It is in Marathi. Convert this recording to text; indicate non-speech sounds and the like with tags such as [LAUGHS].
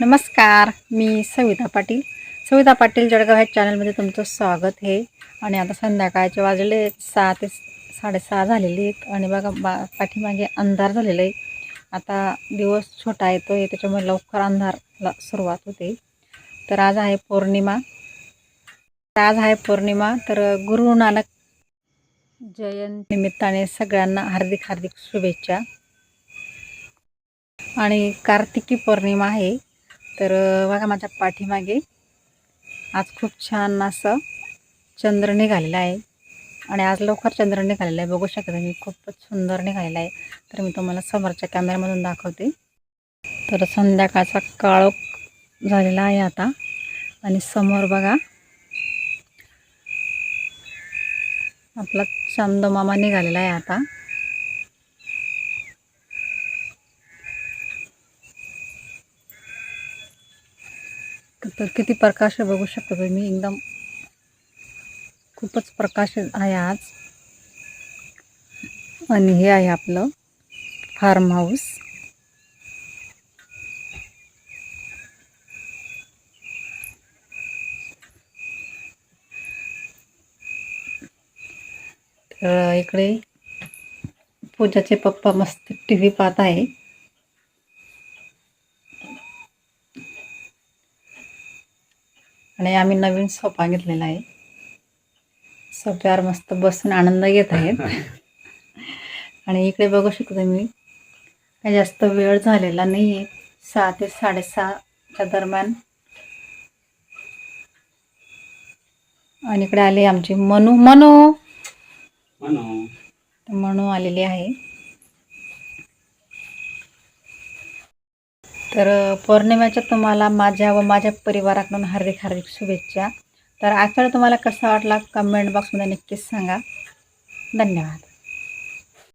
नमस्कार मी सविता पाटील. सविता पाटील जळगाव ह्या चॅनलमध्ये तुमचं स्वागत आहे. आणि आता संध्याकाळचे वाजले सहा ते साडेसहा झालेले आहेत. आणि बघा बा पाठीमागे अंधार झालेला आहे. आता दिवस छोटा येतो आहे त्याच्यामुळे लवकर अंधारला सुरुवात होते. तर आज आहे पौर्णिमा. तर आज आहे पौर्णिमा. तर गुरु नानक जयंती निमित्ताने सगळ्यांना हार्दिक हार्दिक शुभेच्छा. आणि कार्तिकी पौर्णिमा आहे. तर बघा माझ्या पाठीमागे आज खूप छान असं चंद्र निघालेला आहे. आणि आज लवकर चंद्र निघालेलं आहे. बघू शकता मी खूपच सुंदर निघालेला आहे. तर मी तुम्हाला समोरच्या कॅमेऱ्यामधून दाखवते. तर संध्याकाळचा काळोख झालेला आहे आता. आणि समोर बघा आपला चंदमामा निघालेला आहे आता. तर किती प्रकाश बघू शकतो मी एकदम खूपच प्रकाश आहे आज. आणि हे आहे आपलं फार्म हाऊस तर इकडे पूजाचे पप्पा मस्त टी व्ही पाहत आहे. आणि आम्ही नवीन सोफा घेतलेला आहे. सोफ्यावर मस्त बसून आनंद घेत आहेत [LAUGHS] आणि इकडे बघू शकतो तुम्ही काही जास्त वेळ झालेला नाही आहे सहा ते साडेसहाच्या दरम्यान. आणि इकडे आले आमची मनू. मनू! मनू आलेली आहे. तर पौर्णिमेच्या तुम्हाला माझ्या व माझ्या परिवाराकडून हार्दिक हार्दिक शुभेच्छा. तर आजकाल तुम्हाला कसा वाटला? कमेंट बॉक्समध्ये नक्कीच सांगा. धन्यवाद.